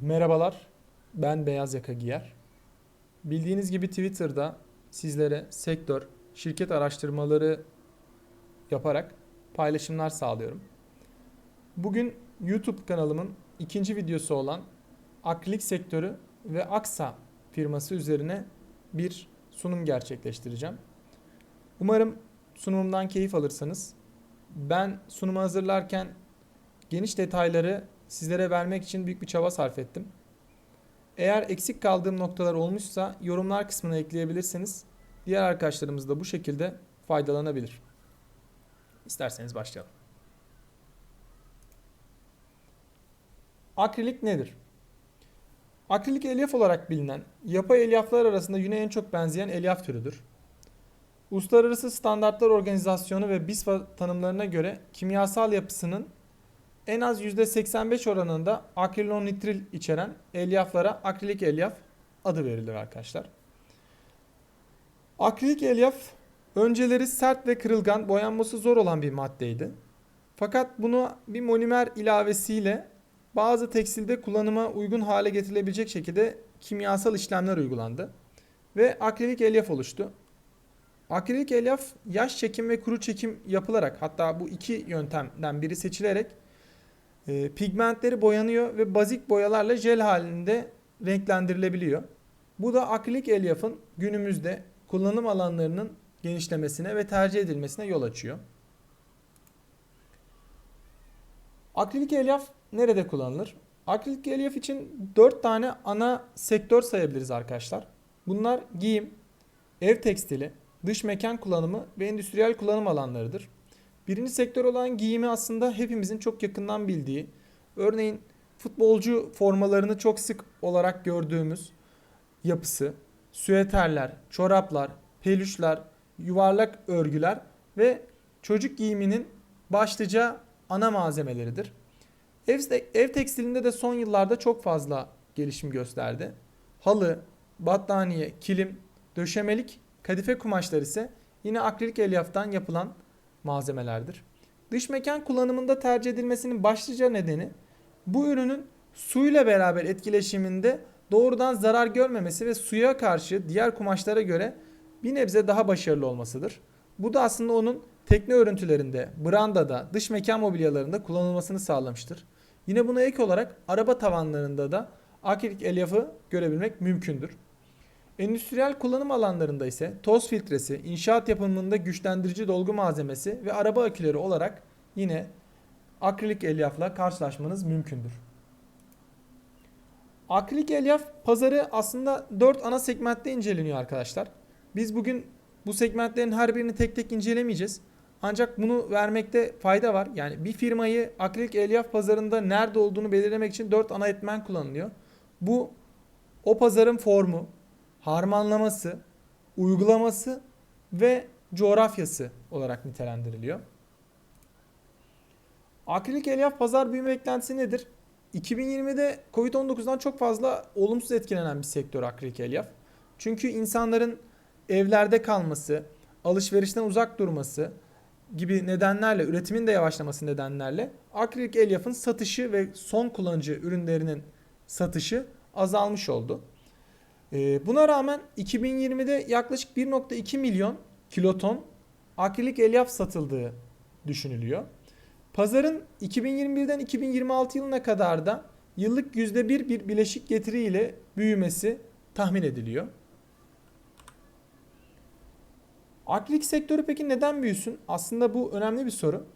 Merhabalar, ben Beyaz Yaka Giyer. Bildiğiniz gibi Twitter'da sizlere sektör, şirket araştırmaları yaparak paylaşımlar sağlıyorum. Bugün YouTube kanalımın ikinci videosu olan Akrilik sektörü ve Aksa firması üzerine bir sunum gerçekleştireceğim. Umarım sunumumdan keyif alırsınız. Ben sunumu hazırlarken geniş detayları sizlere vermek için büyük bir çaba sarf ettim. Eğer eksik kaldığım noktalar olmuşsa yorumlar kısmına ekleyebilirsiniz. Diğer arkadaşlarımız da bu şekilde faydalanabilir. İsterseniz başlayalım. Akrilik nedir? Akrilik elyaf olarak bilinen, yapay elyaflar arasında yüne en çok benzeyen elyaf türüdür. Uluslararası Standartlar Organizasyonu ve BISFA tanımlarına göre kimyasal yapısının en az %85 oranında akrilonitril içeren elyaflara akrilik elyaf adı verilir arkadaşlar. Akrilik elyaf önceleri sert ve kırılgan, boyanması zor olan bir maddeydi. Fakat bunu bir monimer ilavesiyle bazı tekstilde kullanıma uygun hale getirilebilecek şekilde kimyasal işlemler uygulandı ve akrilik elyaf oluştu. Akrilik elyaf yaş çekim ve kuru çekim yapılarak hatta bu iki yöntemden biri seçilerek e, pigmentleri boyanıyor ve bazik boyalarla jel halinde renklendirilebiliyor. Bu da akrilik elyafın günümüzde kullanım alanlarının genişlemesine ve tercih edilmesine yol açıyor. Akrilik elyaf nerede kullanılır? Akrilik elyaf için 4 tane ana sektör sayabiliriz arkadaşlar. Bunlar giyim, ev tekstili, dış mekan kullanımı ve endüstriyel kullanım alanlarıdır. Birinci sektör olan giyimi aslında hepimizin çok yakından bildiği, örneğin futbolcu formalarını çok sık olarak gördüğümüz yapısı, süeterler, çoraplar, peluşlar, yuvarlak örgüler ve çocuk giyiminin başlıca ana malzemeleridir. Ev, ev tekstilinde de son yıllarda çok fazla gelişim gösterdi. Halı, battaniye, kilim, döşemelik, kadife kumaşlar ise yine akrilik elyaftan yapılan malzemelerdir. Dış mekan kullanımında tercih edilmesinin başlıca nedeni bu ürünün suyla beraber etkileşiminde doğrudan zarar görmemesi ve suya karşı diğer kumaşlara göre bir nebze daha başarılı olmasıdır. Bu da aslında onun tekne örüntülerinde, brandada, dış mekan mobilyalarında kullanılmasını sağlamıştır. Yine buna ek olarak araba tavanlarında da akrilik elyafı görebilmek mümkündür. Endüstriyel kullanım alanlarında ise toz filtresi, inşaat yapımında güçlendirici dolgu malzemesi ve araba aküleri olarak yine akrilik elyafla karşılaşmanız mümkündür. Akrilik elyaf pazarı aslında 4 ana segmentte inceleniyor arkadaşlar. Biz bugün bu segmentlerin her birini tek tek incelemeyeceğiz. Ancak bunu vermekte fayda var. Yani bir firmayı akrilik elyaf pazarında nerede olduğunu belirlemek için 4 ana etmen kullanılıyor. Bu o pazarın formu, harmanlaması, uygulaması ve coğrafyası olarak nitelendiriliyor. Akrilik elyaf pazar büyüme beklentisi nedir? 2020'de Covid-19'dan çok fazla olumsuz etkilenen bir sektör akrilik elyaf. Çünkü insanların evlerde kalması, alışverişten uzak durması gibi nedenlerle, üretimin de yavaşlaması nedenlerle akrilik elyafın satışı ve son kullanıcı ürünlerinin satışı azalmış oldu. Ee, buna rağmen 2020'de yaklaşık 1.2 milyon kiloton akrilik elyaf satıldığı düşünülüyor. Pazarın 2021'den 2026 yılına kadar da yıllık %1 bir bileşik getiri ile büyümesi tahmin ediliyor. Akrilik sektörü peki neden büyüsün? Aslında bu önemli bir soru.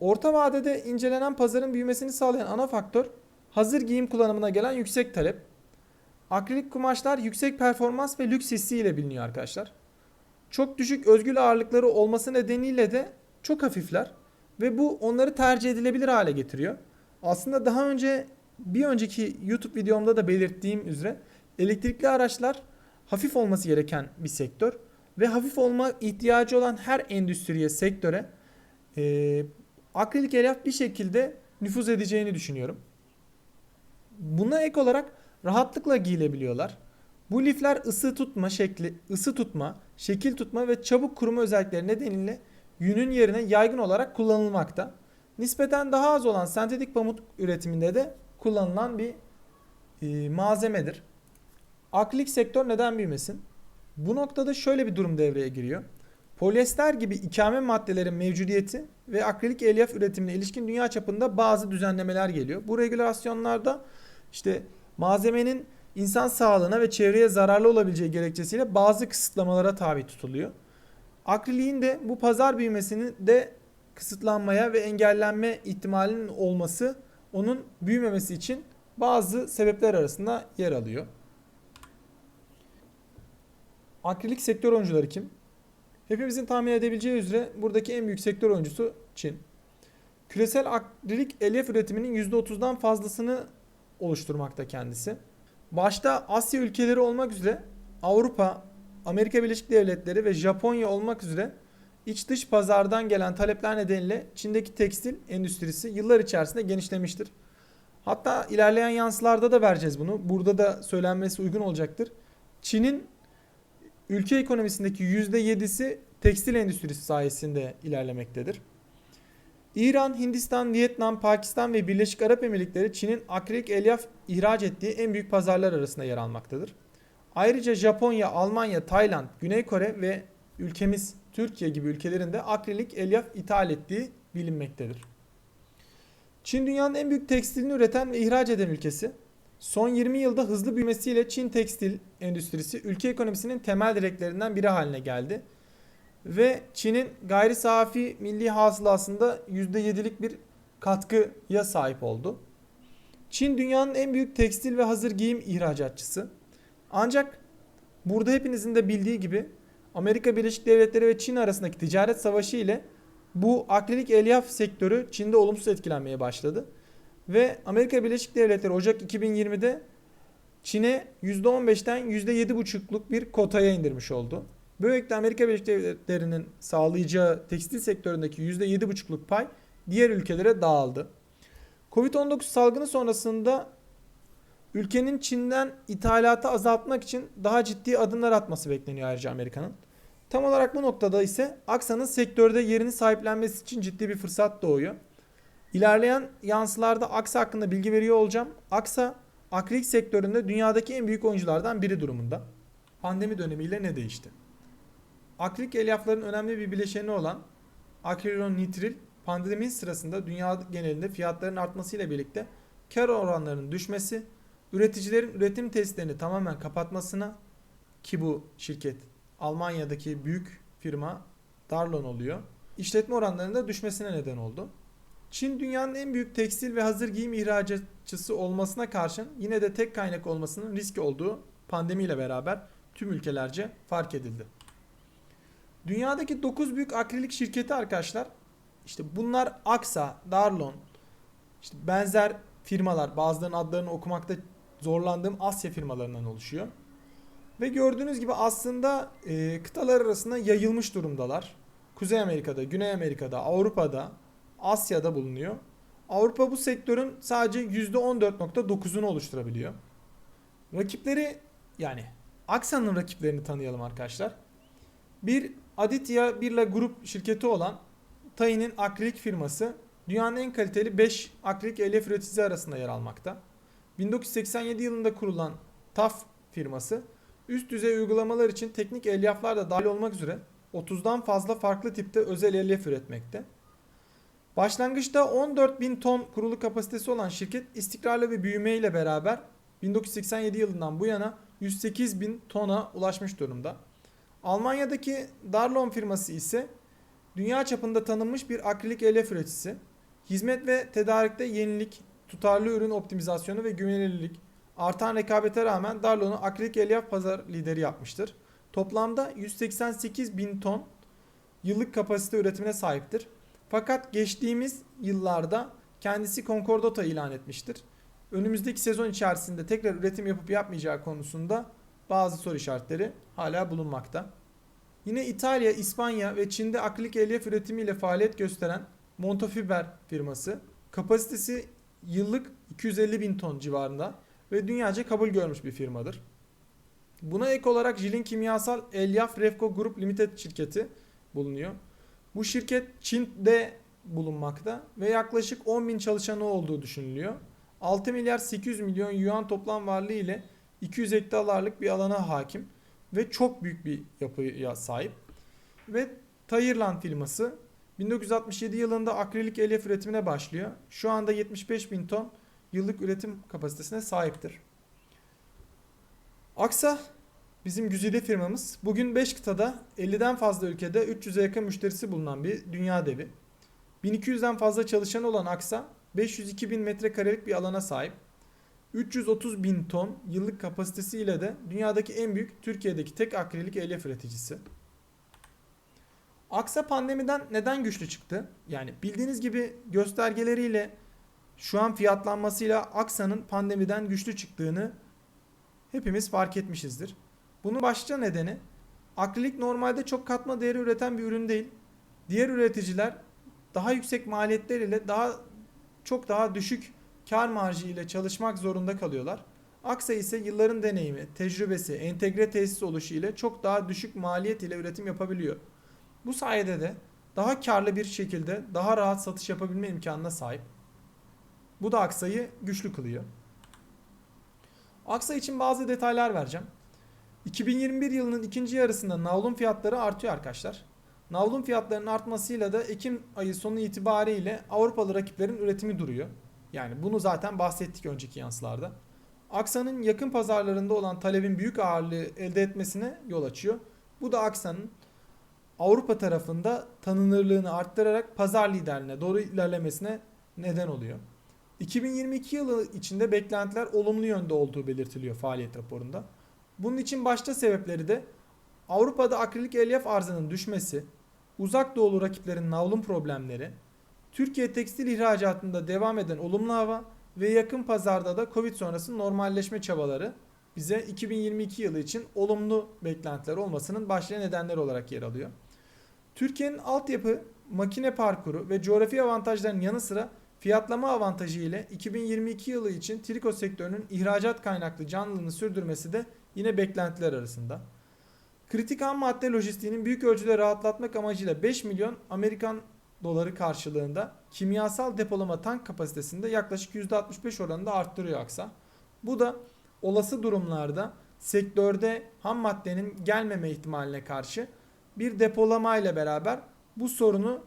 Orta vadede incelenen pazarın büyümesini sağlayan ana faktör hazır giyim kullanımına gelen yüksek talep. Akrilik kumaşlar yüksek performans ve lüks hissiyle biliniyor arkadaşlar. Çok düşük özgül ağırlıkları olması nedeniyle de çok hafifler ve bu onları tercih edilebilir hale getiriyor. Aslında daha önce bir önceki YouTube videomda da belirttiğim üzere elektrikli araçlar hafif olması gereken bir sektör ve hafif olma ihtiyacı olan her endüstriye, sektöre e, akrilik elyaf bir şekilde nüfuz edeceğini düşünüyorum. Buna ek olarak rahatlıkla giyilebiliyorlar. Bu lifler ısı tutma şekli, ısı tutma, şekil tutma ve çabuk kuruma özellikleri nedeniyle yünün yerine yaygın olarak kullanılmakta. Nispeten daha az olan sentetik pamuk üretiminde de kullanılan bir e, malzemedir. Akrilik sektör neden büyümesin? Bu noktada şöyle bir durum devreye giriyor. Polyester gibi ikame maddelerin mevcudiyeti ve akrilik elyaf üretimine ilişkin dünya çapında bazı düzenlemeler geliyor. Bu regülasyonlarda işte malzemenin insan sağlığına ve çevreye zararlı olabileceği gerekçesiyle bazı kısıtlamalara tabi tutuluyor. Akriliğin de bu pazar büyümesinin de kısıtlanmaya ve engellenme ihtimalinin olması onun büyümemesi için bazı sebepler arasında yer alıyor. Akrilik sektör oyuncuları kim? Hepimizin tahmin edebileceği üzere buradaki en büyük sektör oyuncusu Çin. Küresel akrilik elyaf üretiminin %30'dan fazlasını oluşturmakta kendisi. Başta Asya ülkeleri olmak üzere Avrupa, Amerika Birleşik Devletleri ve Japonya olmak üzere iç dış pazardan gelen talepler nedeniyle Çin'deki tekstil endüstrisi yıllar içerisinde genişlemiştir. Hatta ilerleyen yansılarda da vereceğiz bunu. Burada da söylenmesi uygun olacaktır. Çin'in ülke ekonomisindeki %7'si tekstil endüstrisi sayesinde ilerlemektedir. İran, Hindistan, Vietnam, Pakistan ve Birleşik Arap Emirlikleri Çin'in akrilik elyaf ihraç ettiği en büyük pazarlar arasında yer almaktadır. Ayrıca Japonya, Almanya, Tayland, Güney Kore ve ülkemiz Türkiye gibi ülkelerin de akrilik elyaf ithal ettiği bilinmektedir. Çin dünyanın en büyük tekstilini üreten ve ihraç eden ülkesi. Son 20 yılda hızlı büyümesiyle Çin tekstil endüstrisi ülke ekonomisinin temel direklerinden biri haline geldi. Ve Çin'in gayri safi milli hasılasında %7'lik bir katkıya sahip oldu. Çin dünyanın en büyük tekstil ve hazır giyim ihracatçısı. Ancak burada hepinizin de bildiği gibi Amerika Birleşik Devletleri ve Çin arasındaki ticaret savaşı ile bu akrilik elyaf sektörü Çin'de olumsuz etkilenmeye başladı. Ve Amerika Birleşik Devletleri Ocak 2020'de Çin'e %15'ten %7,5'luk bir kotaya indirmiş oldu. Böylelikle Amerika Birleşik Devletleri'nin sağlayacağı tekstil sektöründeki %7,5'luk pay diğer ülkelere dağıldı. Covid-19 salgını sonrasında ülkenin Çin'den ithalatı azaltmak için daha ciddi adımlar atması bekleniyor ayrıca Amerika'nın. Tam olarak bu noktada ise Aksa'nın sektörde yerini sahiplenmesi için ciddi bir fırsat doğuyor. İlerleyen yansılarda Aksa hakkında bilgi veriyor olacağım. Aksa akrilik sektöründe dünyadaki en büyük oyunculardan biri durumunda. Pandemi dönemiyle ne değişti? Akrilik elyafların önemli bir bileşeni olan akrilonitril pandemi sırasında dünya genelinde fiyatların artmasıyla birlikte kar oranlarının düşmesi, üreticilerin üretim testlerini tamamen kapatmasına ki bu şirket Almanya'daki büyük firma Darlon oluyor. İşletme oranlarında düşmesine neden oldu. Çin dünyanın en büyük tekstil ve hazır giyim ihracatçısı olmasına karşın yine de tek kaynak olmasının riski olduğu pandemiyle beraber tüm ülkelerce fark edildi. Dünyadaki 9 büyük akrilik şirketi arkadaşlar işte bunlar Aksa, Darlon, işte benzer firmalar bazılarının adlarını okumakta zorlandığım Asya firmalarından oluşuyor. Ve gördüğünüz gibi aslında e, kıtalar arasında yayılmış durumdalar. Kuzey Amerika'da, Güney Amerika'da, Avrupa'da, Asya'da bulunuyor. Avrupa bu sektörün sadece %14.9'unu oluşturabiliyor. Rakipleri yani Aksa'nın rakiplerini tanıyalım arkadaşlar. Bir Aditya Birla Grup şirketi olan Tayin'in akrilik firması dünyanın en kaliteli 5 akrilik elyaf üreticisi arasında yer almakta. 1987 yılında kurulan TAF firması üst düzey uygulamalar için teknik elyaflar da dahil olmak üzere 30'dan fazla farklı tipte özel elyaf üretmekte. Başlangıçta 14 bin ton kurulu kapasitesi olan şirket istikrarlı ve büyümeyle beraber 1987 yılından bu yana 108 bin tona ulaşmış durumda. Almanya'daki Darlon firması ise dünya çapında tanınmış bir akrilik elyaf üreticisi. Hizmet ve tedarikte yenilik, tutarlı ürün optimizasyonu ve güvenilirlik, artan rekabete rağmen Darlon'u akrilik elyaf pazar lideri yapmıştır. Toplamda 188 bin ton yıllık kapasite üretimine sahiptir. Fakat geçtiğimiz yıllarda kendisi Concordata ilan etmiştir. Önümüzdeki sezon içerisinde tekrar üretim yapıp yapmayacağı konusunda bazı soru işaretleri hala bulunmakta. Yine İtalya, İspanya ve Çin'de akrilik elyaf üretimiyle faaliyet gösteren Montefiber firması kapasitesi yıllık 250 bin ton civarında ve dünyaca kabul görmüş bir firmadır. Buna ek olarak Jilin Kimyasal Elyaf Refco Group Limited şirketi bulunuyor. Bu şirket Çin'de bulunmakta ve yaklaşık 10 bin çalışanı olduğu düşünülüyor. 6 milyar 800 milyon yuan toplam varlığı ile 200 hektarlarlık bir alana hakim ve çok büyük bir yapıya sahip. Ve Tayırlan firması 1967 yılında akrilik elyaf üretimine başlıyor. Şu anda 75 bin ton yıllık üretim kapasitesine sahiptir. Aksa bizim güzide firmamız. Bugün 5 kıtada 50'den fazla ülkede 300'e yakın müşterisi bulunan bir dünya devi. 1200'den fazla çalışan olan Aksa 502 bin metrekarelik bir alana sahip. 330 bin ton yıllık kapasitesiyle de dünyadaki en büyük Türkiye'deki tek akrilik elyaf üreticisi. Aksa pandemiden neden güçlü çıktı? Yani bildiğiniz gibi göstergeleriyle şu an fiyatlanmasıyla Aksa'nın pandemiden güçlü çıktığını hepimiz fark etmişizdir. Bunun başlıca nedeni akrilik normalde çok katma değeri üreten bir ürün değil. Diğer üreticiler daha yüksek maliyetler ile daha çok daha düşük kar marjı ile çalışmak zorunda kalıyorlar. Aksa ise yılların deneyimi, tecrübesi, entegre tesis oluşu ile çok daha düşük maliyet ile üretim yapabiliyor. Bu sayede de daha karlı bir şekilde daha rahat satış yapabilme imkanına sahip. Bu da Aksa'yı güçlü kılıyor. Aksa için bazı detaylar vereceğim. 2021 yılının ikinci yarısında navlun fiyatları artıyor arkadaşlar. Navlun fiyatlarının artmasıyla da Ekim ayı sonu itibariyle Avrupalı rakiplerin üretimi duruyor. Yani bunu zaten bahsettik önceki yansılarda. Aksa'nın yakın pazarlarında olan talebin büyük ağırlığı elde etmesine yol açıyor. Bu da Aksa'nın Avrupa tarafında tanınırlığını arttırarak pazar liderliğine doğru ilerlemesine neden oluyor. 2022 yılı içinde beklentiler olumlu yönde olduğu belirtiliyor faaliyet raporunda. Bunun için başta sebepleri de Avrupa'da akrilik elyaf arzının düşmesi, uzak doğulu rakiplerin navlun problemleri, Türkiye tekstil ihracatında devam eden olumlu hava ve yakın pazarda da Covid sonrası normalleşme çabaları bize 2022 yılı için olumlu beklentiler olmasının başlıca nedenleri olarak yer alıyor. Türkiye'nin altyapı, makine parkuru ve coğrafi avantajlarının yanı sıra fiyatlama avantajı ile 2022 yılı için triko sektörünün ihracat kaynaklı canlılığını sürdürmesi de yine beklentiler arasında. Kritik ham madde lojistiğinin büyük ölçüde rahatlatmak amacıyla 5 milyon Amerikan doları karşılığında kimyasal depolama tank kapasitesinde yaklaşık %65 oranında arttırıyor Aksa. Bu da olası durumlarda sektörde ham maddenin gelmeme ihtimaline karşı bir depolama ile beraber bu sorunu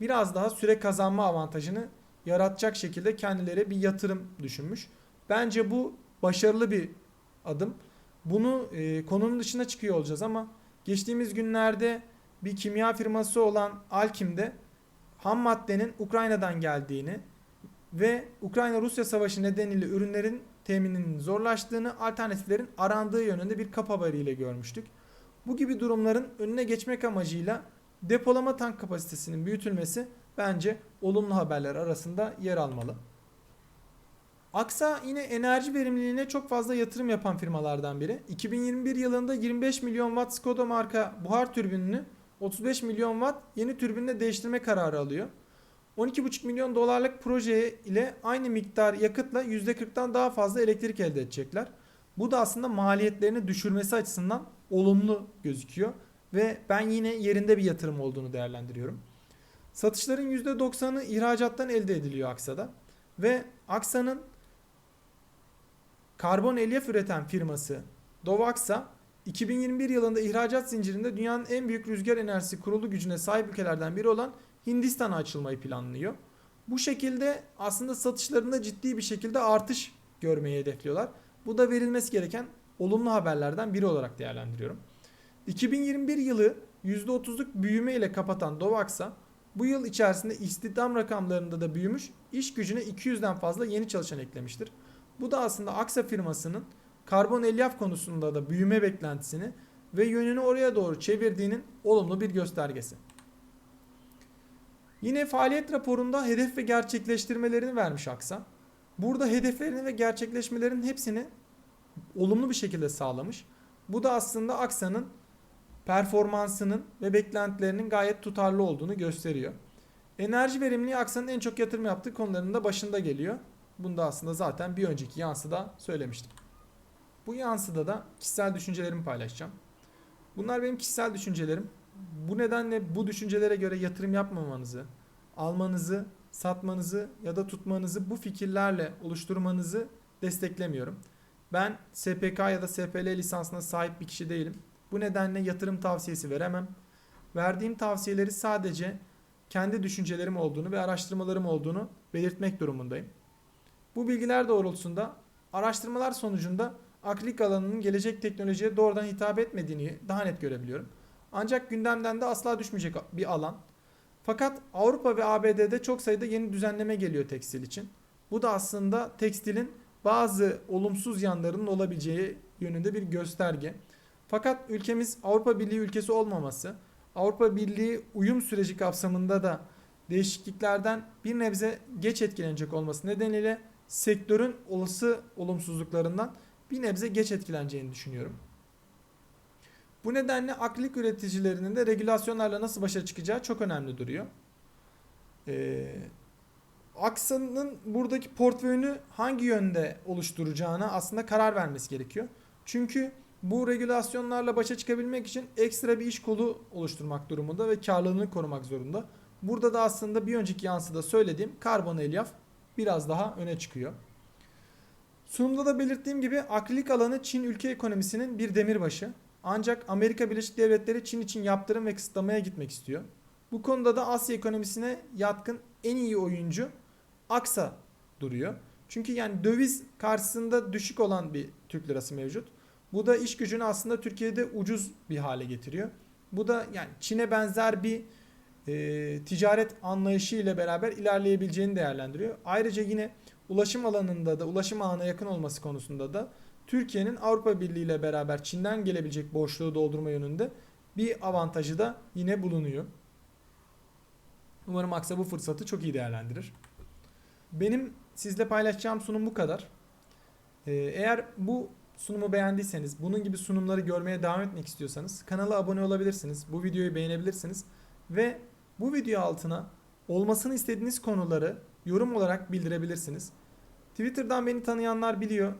biraz daha süre kazanma avantajını yaratacak şekilde kendileri bir yatırım düşünmüş. Bence bu başarılı bir adım. Bunu e, konunun dışına çıkıyor olacağız ama geçtiğimiz günlerde bir kimya firması olan Alkim'de ham maddenin Ukrayna'dan geldiğini ve Ukrayna-Rusya savaşı nedeniyle ürünlerin temininin zorlaştığını, alternatiflerin arandığı yönünde bir kap haberiyle görmüştük. Bu gibi durumların önüne geçmek amacıyla depolama tank kapasitesinin büyütülmesi bence olumlu haberler arasında yer almalı. Aksa yine enerji verimliliğine çok fazla yatırım yapan firmalardan biri. 2021 yılında 25 milyon watt Skoda marka buhar türbinini 35 milyon watt yeni türbinle değiştirme kararı alıyor. 12,5 milyon dolarlık proje ile aynı miktar yakıtla %40'tan daha fazla elektrik elde edecekler. Bu da aslında maliyetlerini düşürmesi açısından olumlu gözüküyor ve ben yine yerinde bir yatırım olduğunu değerlendiriyorum. Satışların %90'ı ihracattan elde ediliyor Aksa'da ve Aksa'nın karbon elyaf üreten firması Dovaksa 2021 yılında ihracat zincirinde dünyanın en büyük rüzgar enerjisi kurulu gücüne sahip ülkelerden biri olan Hindistan'a açılmayı planlıyor. Bu şekilde aslında satışlarında ciddi bir şekilde artış görmeyi hedefliyorlar. Bu da verilmesi gereken olumlu haberlerden biri olarak değerlendiriyorum. 2021 yılı %30'luk büyüme ile kapatan Dovaksa bu yıl içerisinde istihdam rakamlarında da büyümüş, iş gücüne 200'den fazla yeni çalışan eklemiştir. Bu da aslında Aksa firmasının karbon elyaf konusunda da büyüme beklentisini ve yönünü oraya doğru çevirdiğinin olumlu bir göstergesi. Yine faaliyet raporunda hedef ve gerçekleştirmelerini vermiş Aksa. Burada hedeflerini ve gerçekleşmelerin hepsini olumlu bir şekilde sağlamış. Bu da aslında Aksa'nın performansının ve beklentilerinin gayet tutarlı olduğunu gösteriyor. Enerji verimliliği Aksa'nın en çok yatırım yaptığı konuların da başında geliyor. Bunu da aslında zaten bir önceki yansıda söylemiştim. Bu yansıda da kişisel düşüncelerimi paylaşacağım. Bunlar benim kişisel düşüncelerim. Bu nedenle bu düşüncelere göre yatırım yapmamanızı, almanızı satmanızı ya da tutmanızı bu fikirlerle oluşturmanızı desteklemiyorum. Ben SPK ya da SPL lisansına sahip bir kişi değilim. Bu nedenle yatırım tavsiyesi veremem. Verdiğim tavsiyeleri sadece kendi düşüncelerim olduğunu ve araştırmalarım olduğunu belirtmek durumundayım. Bu bilgiler doğrultusunda araştırmalar sonucunda akrilik alanının gelecek teknolojiye doğrudan hitap etmediğini daha net görebiliyorum. Ancak gündemden de asla düşmeyecek bir alan. Fakat Avrupa ve ABD'de çok sayıda yeni düzenleme geliyor tekstil için. Bu da aslında tekstilin bazı olumsuz yanlarının olabileceği yönünde bir gösterge. Fakat ülkemiz Avrupa Birliği ülkesi olmaması, Avrupa Birliği uyum süreci kapsamında da değişikliklerden bir nebze geç etkilenecek olması nedeniyle sektörün olası olumsuzluklarından bir nebze geç etkileneceğini düşünüyorum. Bu nedenle akrilik üreticilerinin de regülasyonlarla nasıl başa çıkacağı çok önemli duruyor. Ee, Aksa'nın buradaki portföyünü hangi yönde oluşturacağına aslında karar vermesi gerekiyor. Çünkü bu regülasyonlarla başa çıkabilmek için ekstra bir iş kolu oluşturmak durumunda ve karlılığını korumak zorunda. Burada da aslında bir önceki yansıda söylediğim karbon elyaf biraz daha öne çıkıyor. Sunumda da belirttiğim gibi akrilik alanı Çin ülke ekonomisinin bir demirbaşı. Ancak Amerika Birleşik Devletleri Çin için yaptırım ve kısıtlamaya gitmek istiyor. Bu konuda da Asya ekonomisine yatkın en iyi oyuncu Aksa duruyor. Çünkü yani döviz karşısında düşük olan bir Türk lirası mevcut. Bu da iş gücünü aslında Türkiye'de ucuz bir hale getiriyor. Bu da yani Çin'e benzer bir e, ticaret anlayışı ile beraber ilerleyebileceğini değerlendiriyor. Ayrıca yine ulaşım alanında da ulaşım ağına yakın olması konusunda da Türkiye'nin Avrupa Birliği ile beraber Çin'den gelebilecek boşluğu doldurma yönünde bir avantajı da yine bulunuyor. Umarım Aksa bu fırsatı çok iyi değerlendirir. Benim sizle paylaşacağım sunum bu kadar. Ee, eğer bu sunumu beğendiyseniz, bunun gibi sunumları görmeye devam etmek istiyorsanız kanala abone olabilirsiniz. Bu videoyu beğenebilirsiniz. Ve bu video altına olmasını istediğiniz konuları yorum olarak bildirebilirsiniz. Twitter'dan beni tanıyanlar biliyor.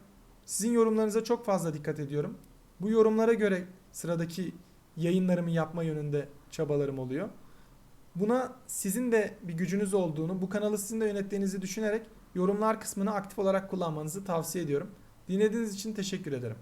Sizin yorumlarınıza çok fazla dikkat ediyorum. Bu yorumlara göre sıradaki yayınlarımı yapma yönünde çabalarım oluyor. Buna sizin de bir gücünüz olduğunu, bu kanalı sizin de yönettiğinizi düşünerek yorumlar kısmını aktif olarak kullanmanızı tavsiye ediyorum. Dinlediğiniz için teşekkür ederim.